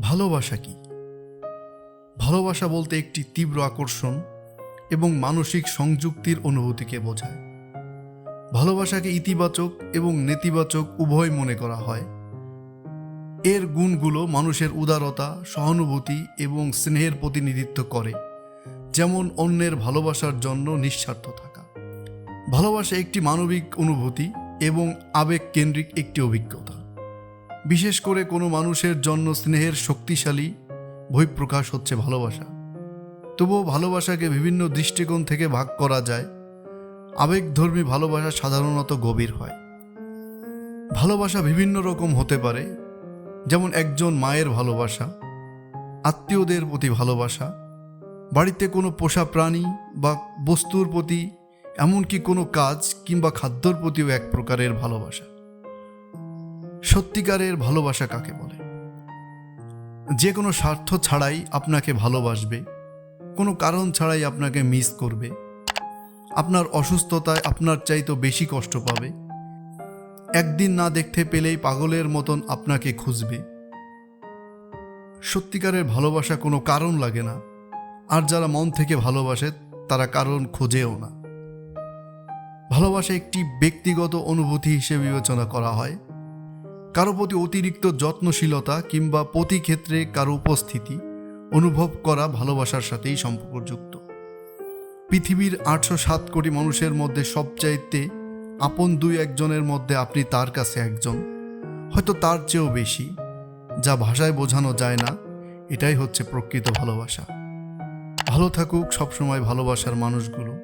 ভালোবাসা কি? ভালোবাসা বলতে একটি তীব্র আকর্ষণ এবং মানসিক সংযুক্তির অনুভূতিকে বোঝায়। ভালোবাসাকে ইতিবাচক এবং নেতিবাচক উভয় মনে করা হয়। এর গুণগুলো মানুষের উদারতা, সহানুভূতি এবং স্নেহের প্রতিনিধিত্ব করে, যেমন অন্যের ভালোবাসার জন্য নিঃস্বার্থ থাকা। ভালোবাসা একটি মানবিক অনুভূতি এবং আবেগ কেন্দ্রিক একটি অভিজ্ঞতা। বিশেষ করে কোনো মানুষের জন্য স্নেহের শক্তিশালী বহিঃপ্রকাশ হচ্ছে ভালোবাসা। তবুও ভালোবাসাকে বিভিন্ন দৃষ্টিকোণ থেকে ভাগ করা যায়। আবেগধর্মী ভালোবাসা সাধারণত গভীর হয়। ভালোবাসা বিভিন্ন রকম হতে পারে, যেমন একজন মায়ের ভালোবাসা, আত্মীয়দের প্রতি ভালোবাসা, বাড়িতে কোনো পোষা প্রাণী বা বস্তুর প্রতি এমনকি কোনো কাজ কিংবা খাদ্যর প্রতিও এক প্রকারের ভালোবাসা। সত্যিকারের ভালোবাসা কাকে বলে? যে কোনো স্বার্থ ছাড়াই আপনাকে ভালোবাসবে, কোনো কারণ ছাড়াই আপনাকে মিস করবে, আপনার অসুস্থতায় আপনার চাইতো বেশি কষ্ট পাবে, একদিন না দেখতে পেলেই পাগলের মতন আপনাকে খুঁজবে। সত্যিকারের ভালোবাসা কোনো কারণ লাগে না, আর যারা মন থেকে ভালোবাসে তারা কারণ খোঁজেও না। ভালোবাসা একটি ব্যক্তিগত অনুভূতি হিসেবে বিবেচনা করা হয় কারও প্রতি অতিরিক্ত যত্নশীলতা কিংবা প্রতি ক্ষেত্রে কারও উপস্থিতি অনুভব করা ভালোবাসার সাথেই সম্পর্কযুক্ত। পৃথিবীর আটশো সাত কোটি মানুষের মধ্যে সবচাইতে আপন দুই একজনের মধ্যে আপনি তার কাছে একজন। হয়তো তার চেয়েও বেশি, যা ভাষায় বোঝানো যায় না, এটাই হচ্ছে প্রকৃত ভালোবাসা। ভালো থাকুক সবসময় ভালোবাসার মানুষগুলো।